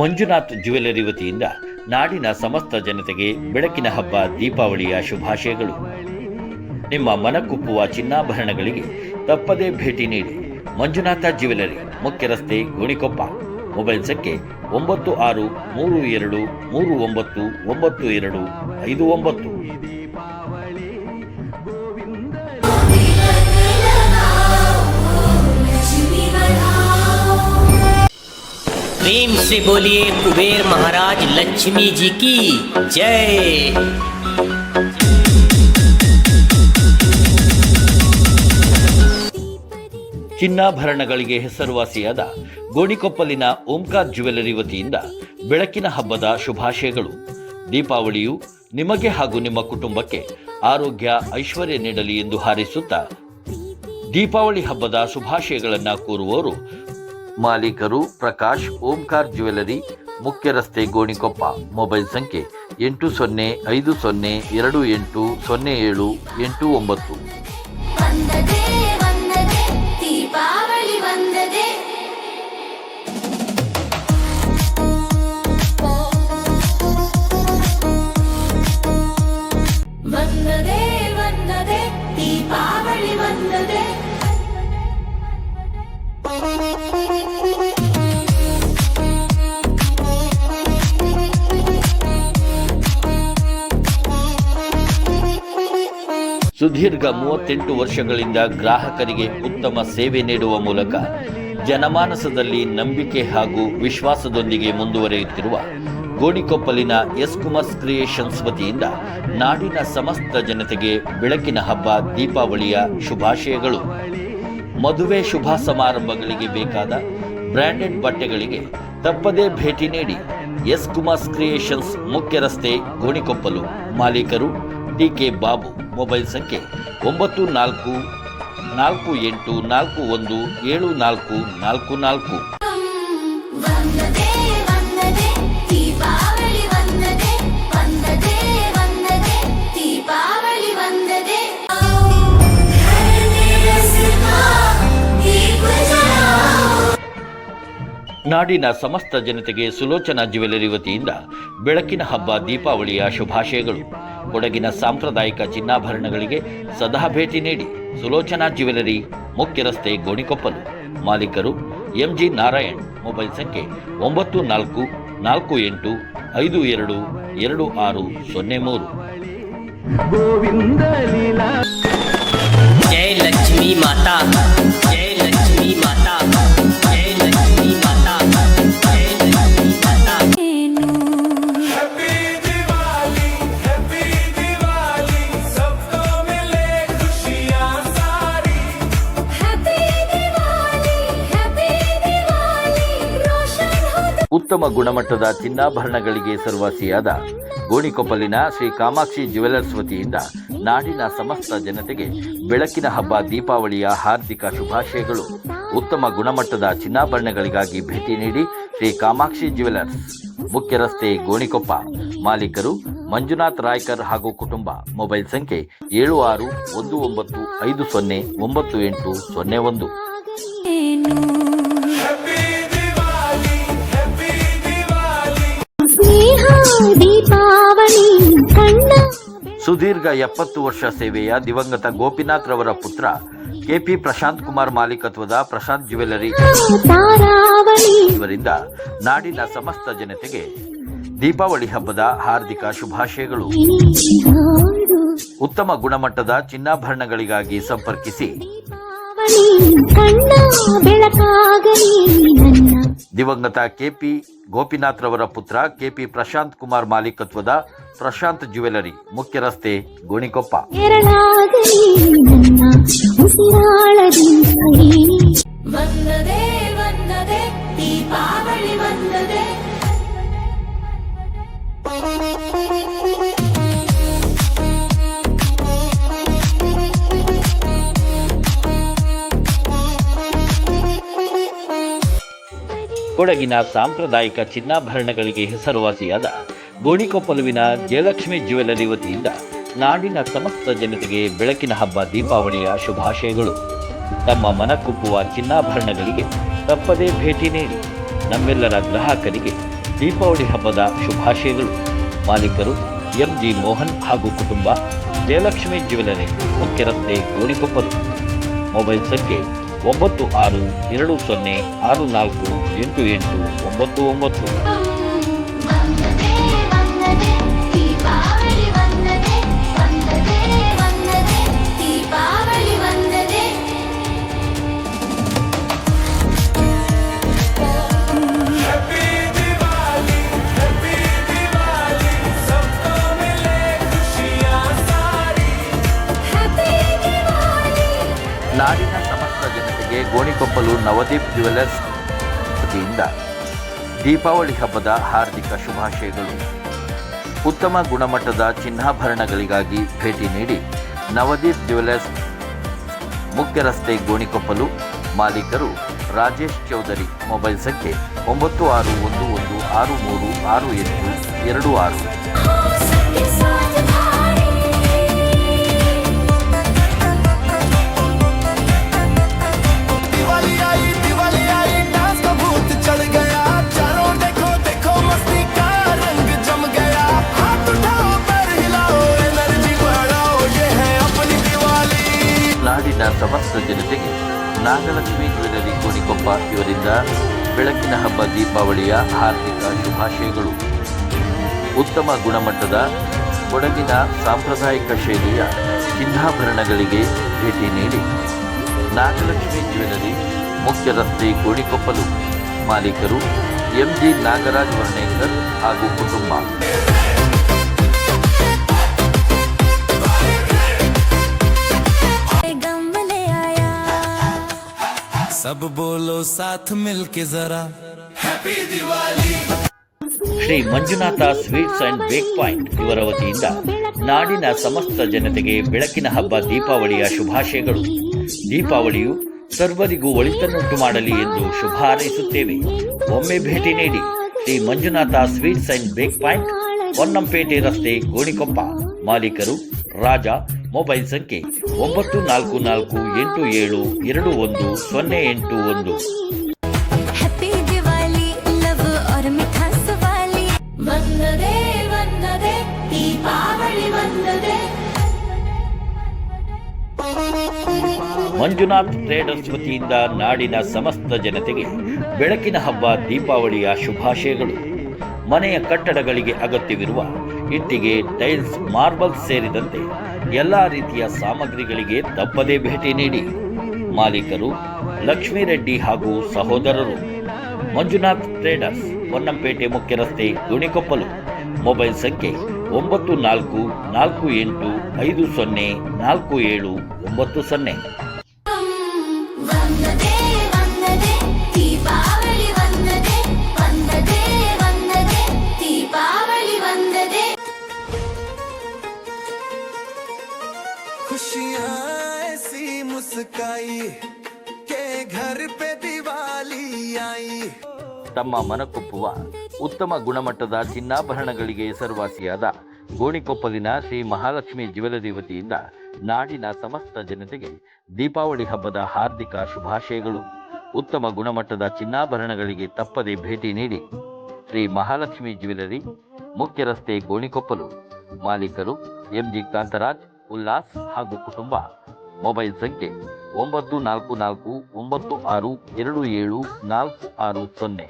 Manjunath jewellery ವತಿಯಿಂದ ನಾಡಿನ ಸಮಸ್ತ ಜನತೆಗೆ ಬೆಳಕಿನ ಹಬ್ಬ, ದೀಪಾವಳಿಯ ಶುಭಾಶಯಗಳು. ನಿಮ್ಮ ಮನಕುಪ್ಪುವ ಚಿನ್ನಾಭರಣಗಳಿಗೆ ತಪ್ಪದೇ ಭೇಟಿ ನೀಡಿ ಮಂಜುನಾಥ ಜ್ಯುವೆಲರಿ ಮುಖ್ಯ ರಸ್ತೆ ಗೋಣಿಕೊಪ್ಪ. ಮೊಬೈಲ್ ಸಂಖ್ಯೆ ಒಂಬತ್ತು ಆರು ಮೂರು ಎರಡು ಮೂರು ಒಂಬತ್ತು ಒಂಬತ್ತು ಎರಡು ಐದು ಒಂಬತ್ತು. प्रेम से बोलिए कुबेर महाराज लक्ष्मी जी की जय ಚಿನ್ನಾಭರಣಗಳಿಗೆ ಹೆಸರುವಾಸಿಯಾದ ಗೋಣಿಕೊಪ್ಪಲಿನ ಓಂಕಾರ್ ಜ್ಯುವೆಲರಿ ವತಿಯಿಂದ ಬೆಳಕಿನ ಹಬ್ಬದ ಶುಭಾಶಯಗಳು ದೀಪಾವಳಿಯು ನಿಮಗೆ ಹಾಗೂ ನಿಮ್ಮ ಕುಟುಂಬಕ್ಕೆ ಆರೋಗ್ಯ ಐಶ್ವರ್ಯ ನೀಡಲಿ ಎಂದು ಹಾರೈಸುತ್ತಾ ದೀಪಾವಳಿ ಹಬ್ಬದ ಶುಭಾಶಯಗಳನ್ನು ಕೋರುವವರು ಮಾಲೀಕರು ಪ್ರಕಾಶ್, ಓಂಕಾರ್ ಜ್ಯುವೆಲರಿ, ಮುಖ್ಯ ರಸ್ತೆ ಗೋಣಿಕೊಪ್ಪ. ಮೊಬೈಲ್ ಸಂಖ್ಯೆ ಎಂಟು ಸೊನ್ನೆ ಐದು ಸೊನ್ನೆ ಎರಡು ಎಂಟು ಸೊನ್ನೆ ಏಳು ಎಂಟು ಒಂಬತ್ತು. ಸುದೀರ್ಘ ಮೂವತ್ತೆಂಟು ವರ್ಷಗಳಿಂದ ಗ್ರಾಹಕರಿಗೆ ಉತ್ತಮ ಸೇವೆ ನೀಡುವ ಮೂಲಕ ಜನಮಾನಸದಲ್ಲಿ ನಂಬಿಕೆ ಹಾಗೂ ವಿಶ್ವಾಸದೊಂದಿಗೆ ಮುಂದುವರಿಯುತ್ತಿರುವ ಗೋಣಿಕೊಪ್ಪಲಿನ ಎಸ್ ಕುಮಾರ್ಸ್ ಕ್ರಿಯೇಷನ್ಸ್ ವತಿಯಿಂದ ನಾಡಿನ ಸಮಸ್ತ ಜನತೆಗೆ ಬೆಳಕಿನ ಹಬ್ಬ, ದೀಪಾವಳಿಯ ಶುಭಾಶಯಗಳು. ಮದುವೆ ಶುಭ ಸಮಾರಂಭಗಳಿಗೆ ಬೇಕಾದ ಬ್ರ್ಯಾಂಡೆಡ್ ಬಟ್ಟೆಗಳಿಗೆ ತಪ್ಪದೇ ಭೇಟಿ ನೀಡಿ ಎಸ್ ಕುಮಾರ್ಸ್ ಕ್ರಿಯೇಷನ್ಸ್ ಮುಖ್ಯ ರಸ್ತೆ ಗೋಣಿಕೊಪ್ಪಲು. ಮಾಲೀಕರು ಡಿ ಕೆ ಬಾಬು ಮೊಬೈಲ್ ಸಂಖ್ಯೆ ಒಂಬತ್ತು ನಾಲ್ಕು ನಾಲ್ಕು ಎಂಟು ನಾಲ್ಕು ಒಂದು ಏಳು ನಾಲ್ಕು ನಾಲ್ಕು ನಾಲ್ಕು. ನಾಡಿನ ಸಮಸ್ತ ಜನತೆಗೆ ಸುಲೋಚನಾ ಜ್ಯುವೆಲರಿ ವತಿಯಿಂದ ಬೆಳಕಿನ ಹಬ್ಬ ದೀಪಾವಳಿಯ ಶುಭಾಶಯಗಳು. ಕೊಡಗಿನ ಸಾಂಪ್ರದಾಯಿಕ ಚಿನ್ನಾಭರಣಗಳಿಗೆ ಸದಾ ಭೇಟಿ ನೀಡಿ ಸುಲೋಚನಾ ಜ್ಯುವೆಲರಿ ಮುಖ್ಯ ರಸ್ತೆ ಗೋಣಿಕೊಪ್ಪಲು. ಮಾಲೀಕರು ಎಂಜಿ ನಾರಾಯಣ್ ಮೊಬೈಲ್ ಸಂಖ್ಯೆ ಒಂಬತ್ತು ನಾಲ್ಕು ನಾಲ್ಕು ಎಂಟು ಐದು ಎರಡು ಎರಡು ಆರು ಸೊನ್ನೆ ಮೂರು. ಜೈ ಲಕ್ಷ್ಮೀ ಮಾತಾ. ಜೈ ಉತ್ತಮ ಗುಣಮಟ್ಟದ ಚಿನ್ನಾಭರಣಗಳಿಗೆ ಸರ್ವಾಸಿಯಾದ ಗೋಣಿಕೊಪ್ಪಲಿನ ಶ್ರೀ ಕಾಮಾಕ್ಷಿ ಜ್ಯುವೆಲರ್ಸ್ ವತಿಯಿಂದ ನಾಡಿನ ಸಮಸ್ತ ಜನತೆಗೆ ಬೆಳಕಿನ ಹಬ್ಬ, ದೀಪಾವಳಿಯ ಹಾರ್ದಿಕ ಶುಭಾಶಯಗಳು. ಉತ್ತಮ ಗುಣಮಟ್ಟದ ಚಿನ್ನಾಭರಣಗಳಿಗಾಗಿ ಭೇಟಿ ನೀಡಿ ಶ್ರೀ ಕಾಮಾಕ್ಷಿ ಜ್ಯುವೆಲರ್ಸ್. ಮುಖ್ಯ ರಸ್ತೆ ಗೋಣಿಕೊಪ್ಪ. ಮಾಲೀಕರು ಮಂಜುನಾಥ್ ರಾಯ್ಕರ್ ಹಾಗೂ ಕುಟುಂಬ. ಮೊಬೈಲ್ ಸಂಖ್ಯೆ ಏಳು ಆರು ಒಂದು ಒಂಬತ್ತು ಐದು ಸೊನ್ನೆ ಒಂಬತ್ತು ಎಂಟು ಸೊನ್ನೆ ಒಂದು. ಸುದೀರ್ಘ ಎಪ್ಪತ್ತು ವರ್ಷ ಸೇವೆಯ ದಿವಂಗತ ಗೋಪಿನಾಥ್ ರವರ ಪುತ್ರ ಕೆಪಿ ಪ್ರಶಾಂತ್ ಕುಮಾರ್ ಮಾಲೀಕತ್ವದ ಪ್ರಶಾಂತ್ ಜ್ಯುವೆಲರಿ ಇವರಿಂದ ನಾಡಿನ ಸಮಸ್ತ ಜನತೆಗೆ ದೀಪಾವಳಿ ಹಬ್ಬದ ಹಾರ್ದಿಕ ಶುಭಾಶಯಗಳು. ಉತ್ತಮ ಗುಣಮಟ್ಟದ ಚಿನ್ನಾಭರಣಗಳಿಗಾಗಿ ಸಂಪರ್ಕಿಸಿ. ಕಣ್ಣ ಬೆಳಕಾಗಲಿ ನನ್ನ ದಿವಂಗತ ಕೆಪಿ ಗೋಪಿನಾಥ್ ರವರ ಪುತ್ರ ಕೆಪಿ ಪ್ರಶಾಂತ್ ಕುಮಾರ್ ಮಾಲೀಕತ್ವದ ಪ್ರಶಾಂತ್ ಜ್ಯುವೆಲರಿ ಮುಖ್ಯ ರಸ್ತೆ ಗೋಣಿಕೊಪ್ಪ ಉಸಿರಾಳದಿಂದ ಬಂದದೇ ಕೊಡಗಿನ ಸಾಂಪ್ರದಾಯಿಕ ಚಿನ್ನಾಭರಣಗಳಿಗೆ ಹೆಸರುವಾಸಿಯಾದ ಗೋಣಿಕೊಪ್ಪಲುವಿನ ಜಯಲಕ್ಷ್ಮಿ ಜ್ಯುವೆಲರಿ ವತಿಯಿಂದ ನಾಡಿನ ಸಮಸ್ತ ಜನತೆಗೆ ಬೆಳಕಿನ ಹಬ್ಬ, ದೀಪಾವಳಿಯ ಶುಭಾಶಯಗಳು. ತಮ್ಮ ಮನಕುಪ್ಪುವ ಚಿನ್ನಾಭರಣಗಳಿಗೆ ತಪ್ಪದೇ ಭೇಟಿ ನೀಡಿ ನಮ್ಮೆಲ್ಲರ ಗ್ರಾಹಕರಿಗೆ ದೀಪಾವಳಿ ಹಬ್ಬದ ಶುಭಾಶಯಗಳು. ಮಾಲೀಕರು ಎಂ ಜಿ ಮೋಹನ್ ಹಾಗೂ ಕುಟುಂಬ ಜಯಲಕ್ಷ್ಮಿ ಜ್ಯುವೆಲರಿ ಮುಖ್ಯ ರಸ್ತೆ ಗೋಣಿಕೊಪ್ಪಲು. ಮೊಬೈಲ್ ಸಂಖ್ಯೆ ಒಂಬತ್ತು ಆರು ಎರಡು ಸೊನ್ನೆ ಆರು ನಾಲ್ಕು ಎಂಟು ಎಂಟು ಒಂಬತ್ತು ಒಂಬತ್ತು. ಗೋಣಿಕೊಪ್ಪಲು ನವದೀಪ್ ಜ್ಯುವೆಲರ್ಸ್ ವತಿಯಿಂದ ದೀಪಾವಳಿ ಹಬ್ಬದ ಹಾರ್ದಿಕ ಶುಭಾಶಯಗಳು. ಉತ್ತಮ ಗುಣಮಟ್ಟದ ಚಿನ್ನಾಭರಣಗಳಿಗಾಗಿ ಭೇಟಿ ನೀಡಿ ನವದೀಪ್ ಜ್ಯುವೆಲರ್ಸ್ ಮುಖ್ಯ ರಸ್ತೆ ಗೋಣಿಕೊಪ್ಪಲು ಮಾಲೀಕರು ರಾಜೇಶ್ ಚೌಧರಿ ಮೊಬೈಲ್ ಸಂಖ್ಯೆ ಒಂಬತ್ತು ಆರು ಒಂದು ಒಂದು ಆರು ಮೂರು ಆರು ಎಂಟು ಎರಡು ಆರು. ಜನತೆಗೆ ನಾಗಲಕ್ಷ್ಮಿ ಜ್ಯುವೆಲರಿ ಕೋಡಿಕೊಪ್ಪ ಇವರಿಂದ ಬೆಳಕಿನ ಹಬ್ಬ ದೀಪಾವಳಿಯ ಹಾರ್ದಿಕ ಶುಭಾಶಯಗಳು. ಉತ್ತಮ ಗುಣಮಟ್ಟದ ಕೊಡಗಿನ ಸಾಂಪ್ರದಾಯಿಕ ಶೈಲಿಯ ಚಿನ್ನಾಭರಣಗಳಿಗೆ ಭೇಟಿ ನೀಡಿ ನಾಗಲಕ್ಷ್ಮಿ ಜ್ಯುವೆಲರಿ ಮುಖ್ಯ ರಸ್ತೆ ಕೋಣಿಕೊಪ್ಪಲು ಮಾಲೀಕರು ಎಂಜಿ ನಾಗರಾಜ್ ವರ್ಣೇಕರ್ ಹಾಗೂ ಕುಟುಂಬ. सब बोलो साथ मिलके जरा happy Diwali Shri Manjunatha sweets and bake point ಇವರ ವತಿಯಿಂದ ನಾಡಿನ ಸಮಸ್ತ ಜನತೆಗೆ ಬೆಳಕಿನ ಹಬ್ಬ ದೀಪಾವಳಿಯ ಶುಭಾಶಯಗಳು ದೀಪಾವಳಿಯು ಸರ್ವರಿಗೂ ಒಳಿತನ್ನುಂಟು ಮಾಡಲಿ ಎಂದು ಶುಭ ಹಾರೈಸುತ್ತೇವೆ ಒಮ್ಮೆ ಭೇಟಿ ನೀಡಿ Shri Manjunatha sweets and bake point Honnampete ರಸ್ತೆ ಗೋಣಿಕೊಪ್ಪ ಮಾಲೀಕರು ರಾಜ ಮೊಬೈಲ್ ಸಂಖ್ಯೆ ಒಂಬತ್ತು ನಾಲ್ಕು ನಾಲ್ಕು ಎಂಟು ಏಳು ಎರಡು ಒಂದು ಸೊನ್ನೆ ಎಂಟು ಒಂದು. ಮಂಜುನಾಥ್ ಟ್ರೇಡರ್ಸ್ ವತಿಯಿಂದ ನಾಡಿನ ಸಮಸ್ತ ಜನತೆಗೆ ಬೆಳಕಿನ ಹಬ್ಬ ದೀಪಾವಳಿಯ ಶುಭಾಶಯಗಳು. ಮನೆಯ ಕಟ್ಟಡಗಳಿಗೆ ಅಗತ್ಯವಿರುವ ಇಟ್ಟಿಗೆ, ಟೈಲ್ಸ್, ಮಾರ್ಬಲ್ ಸೇರಿದಂತೆ ಎಲ್ಲ ರೀತಿಯ ಸಾಮಗ್ರಿಗಳಿಗೆ ತಪ್ಪದೇ ಭೇಟಿ ನೀಡಿ. ಮಾಲೀಕರು ಲಕ್ಷ್ಮೀ ರೆಡ್ಡಿ ಹಾಗೂ ಸಹೋದರರು ಮಂಜುನಾಥ್ ಟ್ರೇಡರ್ಸ್, ಹೊನ್ನಂಪೇಟೆ ಮುಖ್ಯ ರಸ್ತೆ ಗುಣಿಕೊಪ್ಪಲು ಮೊಬೈಲ್ ಸಂಖ್ಯೆ ಒಂಬತ್ತು ನಾಲ್ಕು ನಾಲ್ಕು ಎಂಟು ಐದು ಸೊನ್ನೆ ನಾಲ್ಕು ಏಳು ಒಂಬತ್ತು ಸೊನ್ನೆ. खुशियाँ ऐसी मुस्काई के घर पे दिवाली आई ತಮ್ಮ ಮನಕೊಪ್ಪುವ ಉತ್ತಮ ಗುಣಮಟ್ಟದ ಚಿನ್ನಾಭರಣಗಳಿಗೆ ಹೆಸರುವಾಸಿಯಾದ ಗೋಣಿಕೊಪ್ಪಲಿನ ಶ್ರೀ ಮಹಾಲಕ್ಷ್ಮಿ ಜ್ಯುವೆಲರಿ ವತಿಯಿಂದ ನಾಡಿನ ಸಮಸ್ತ ಜನತೆಗೆ ದೀಪಾವಳಿ ಹಬ್ಬದ ಹಾರ್ದಿಕ ಶುಭಾಶಯಗಳು ಉತ್ತಮ ಗುಣಮಟ್ಟದ ಚಿನ್ನಾಭರಣಗಳಿಗೆ ತಪ್ಪದೆ ಭೇಟಿ ನೀಡಿ ಶ್ರೀ ಮಹಾಲಕ್ಷ್ಮಿ ಜ್ಯುವೆಲರಿ ಮುಖ್ಯ ರಸ್ತೆ ಗೋಣಿಕೊಪ್ಪಲು ಮಾಲೀಕರು ಎಂಜಿ ಕಾಂತರಾಜ್ ಉಲ್ಲಾಸ್ ಹಾಗೂ ಕುಟುಂಬ. ಮೊಬೈಲ್ ಸಂಖ್ಯೆ ಒಂಬತ್ತು ನಾಲ್ಕು ನಾಲ್ಕು ಒಂಬತ್ತು ಆರು ಎರಡು ಏಳು ನಾಲ್ಕು ಆರು ಸೊನ್ನೆ.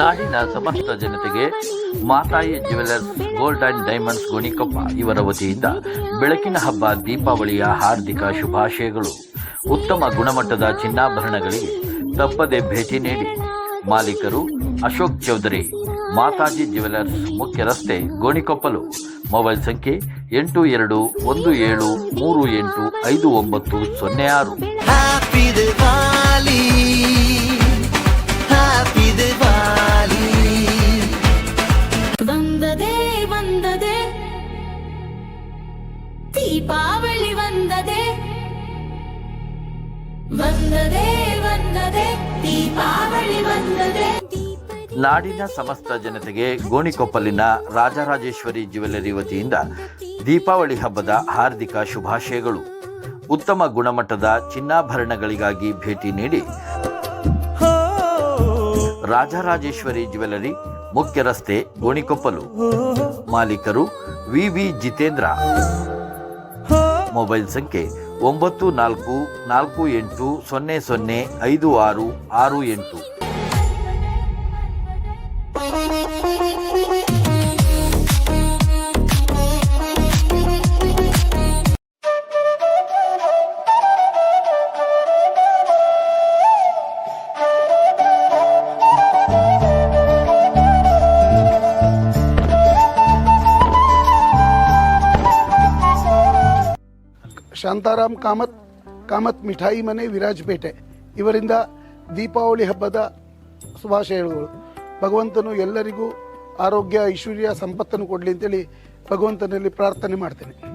ನಾಡಿನ ಸಮಸ್ತ ಜನತೆಗೆ Mathayi jewellers gold and diamonds Gonikoppa ಇವರ ವತಿಯಿಂದ ಬೆಳಕಿನ ಹಬ್ಬ, ದೀಪಾವಳಿಯ ಹಾರ್ದಿಕ ಶುಭಾಶಯಗಳು. ಉತ್ತಮ ಗುಣಮಟ್ಟದ ಚಿನ್ನಾಭರಣಗಳಿಗೆ ತಪ್ಪದೆ ಭೇಟಿ ನೀಡಿ. ಮಾಲೀಕರು ಅಶೋಕ್ ಚೌಧರಿ, ಮಾತಾಜಿ ಜ್ಯುವೆಲರ್ಸ್ ಮುಖ್ಯ ರಸ್ತೆ ಗೋಣಿಕೊಪ್ಪಲು. ಮೊಬೈಲ್ ಸಂಖ್ಯೆ ಎಂಟು ಎರಡು ಒಂದು ಏಳು ಮೂರು ಎಂಟು ಐದು ಒಂಬತ್ತು ಸೊನ್ನೆ ಆರು. ನಾಡಿನ ಸಮಸ್ತ ಜನತೆಗೆ ಗೋಣಿಕೊಪ್ಪಲಿನ ರಾಜರಾಜೇಶ್ವರಿ ಜ್ಯುವೆಲರಿ ವತಿಯಿಂದ ದೀಪಾವಳಿ ಹಬ್ಬದ ಹಾರ್ದಿಕ ಶುಭಾಶಯಗಳು. ಉತ್ತಮ ಗುಣಮಟ್ಟದ ಚಿನ್ನಾಭರಣಗಳಿಗಾಗಿ ಭೇಟಿ ನೀಡಿ ರಾಜರಾಜೇಶ್ವರಿ ಜ್ಯುವೆಲರಿ ಮುಖ್ಯ ರಸ್ತೆ ಗೋಣಿಕೊಪ್ಪಲು. ಮಾಲೀಕರು ವಿವಿ ವಿ ಜಿತೇಂದ್ರ. ಮೊಬೈಲ್ ಸಂಖ್ಯೆ ಒಂಬತ್ತು ನಾಲ್ಕು ನಾಲ್ಕು ಎಂಟು ಸೊನ್ನೆ ಸೊನ್ನೆ ಐದು ಆರು ಆರು ಎಂಟು. ಶಾಂತಾರಾಮ್ ಕಾಮತ್ ಕಾಮತ್ ಮಿಠಾಯಿ ಮನೆ ವಿರಾಜಪೇಟೆ ಇವರಿಂದ ದೀಪಾವಳಿ ಹಬ್ಬದ ಶುಭಾಶಯಗಳು. ಭಗವಂತನು ಎಲ್ಲರಿಗೂ ಆರೋಗ್ಯ, ಐಶ್ವರ್ಯ, ಸಂಪತ್ತನ್ನು ಕೊಡಲಿ ಅಂತೇಳಿ ಭಗವಂತನಲ್ಲಿ ಪ್ರಾರ್ಥನೆ ಮಾಡ್ತೇನೆ.